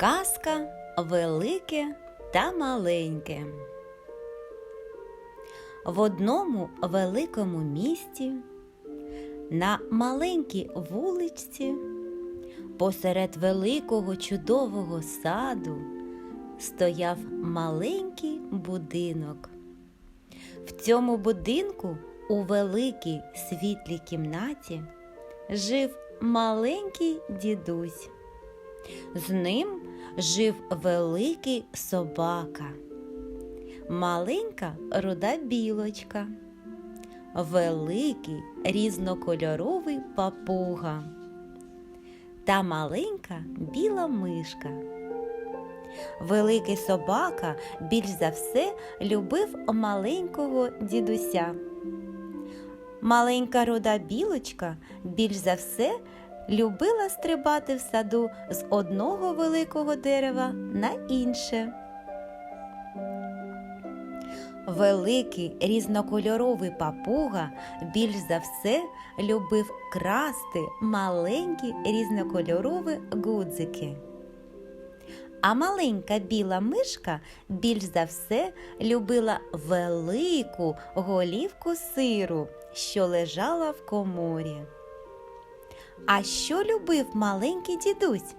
Казка велике та маленьке. В одному великому місті на маленькій вуличці посеред великого чудового саду стояв маленький будинок. В цьому будинку у великій світлій кімнаті жив маленький дідусь. З ним жив великий собака, маленька руда білочка, великий різнокольоровий папуга та маленька біла мишка. Великий собака більш за все любив маленького дідуся. Маленька руда білочка більш за все любила стрибати в саду з одного великого дерева на інше. Великий різнокольоровий папуга більш за все любив красти маленькі різнокольорові гудзики. А маленька біла мишка більш за все любила велику голівку сиру, що лежала в коморі. А що любив маленький дідусь?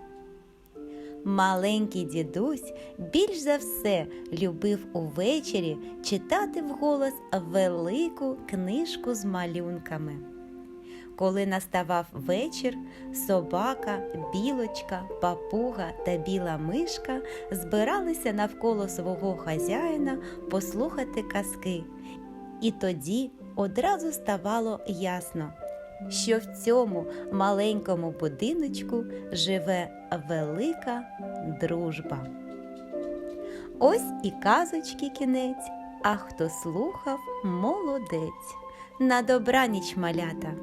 Маленький дідусь більш за все любив увечері читати вголос велику книжку з малюнками. Коли наставав вечір, собака, білочка, папуга та біла мишка збиралися навколо свого хазяїна послухати казки. І тоді одразу ставало ясно, що в цьому маленькому будиночку живе велика дружба. Ось і казочки кінець, а хто слухав, молодець. На добраніч малята!